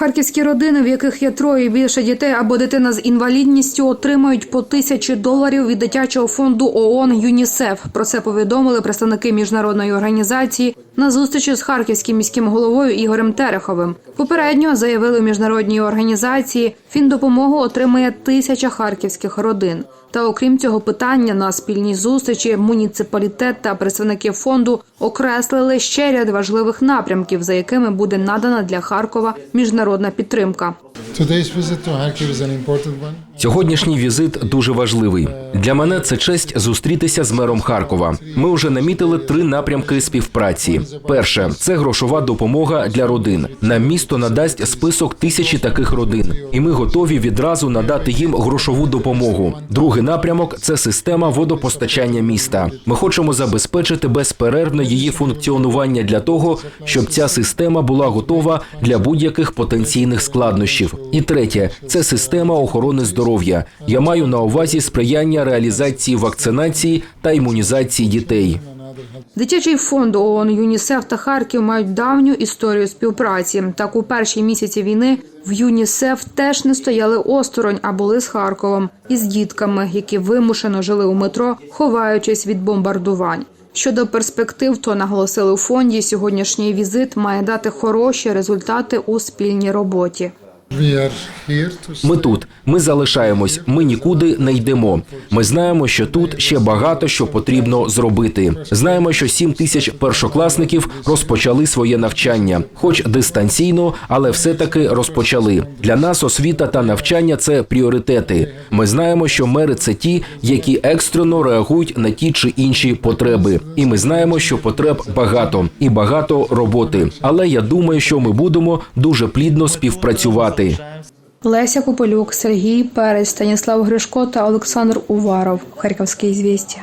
Харківські родини, в яких є троє і більше дітей або дитина з інвалідністю, отримають по тисячі доларів від дитячого фонду ООН ЮНІСЕФ. Про це повідомили представники міжнародної організації на зустрічі з харківським міським головою Ігорем Тереховим. Попередньо заявили у міжнародній організації, фіндопомогу отримає тисяча харківських родин. Та окрім цього питання на спільній зустрічі муніципалітет та представники фонду окреслили ще ряд важливих напрямків, за якими буде надана для Харкова міжнародна підтримка. Сьогоднішній візит дуже важливий. Для мене це честь зустрітися з мером Харкова. Ми вже намітили три напрямки співпраці. Перше це грошова допомога для родин. Нам місто надасть список тисячі таких родин, і ми готові відразу надати їм грошову допомогу. Другий напрямок це система водопостачання міста. Ми хочемо забезпечити безперервне її функціонування для того, щоб ця система була готова для будь-яких потенційних складнощів. І третє це система охорони здоров'я. Я маю на увазі сприяння реалізації вакцинації та імунізації дітей. Дитячий фонд ООН ЮНІСЕФ та Харків мають давню історію співпраці. Так у перші місяці війни в ЮНІСЕФ теж не стояли осторонь, а були з Харковом із дітками, які вимушено жили у метро, ховаючись від бомбардувань. Щодо перспектив, то наголосили у фонді, сьогоднішній візит має дати хороші результати у спільній роботі. Ми тут, ми залишаємось, ми нікуди не йдемо. Ми знаємо, що тут ще багато що потрібно зробити. Знаємо, що 7 тисяч першокласників розпочали своє навчання, хоч дистанційно, але все-таки розпочали. Для нас освіта та навчання це пріоритети. Ми знаємо, що мери це ті, які екстрено реагують на ті чи інші потреби. І ми знаємо, що потреб багато і багато роботи. Але я думаю, що ми будемо дуже плідно співпрацювати. Леся Купелюк, Сергій Перець, Станіслав Гришко та Олександр Уваров. Харківські звісті.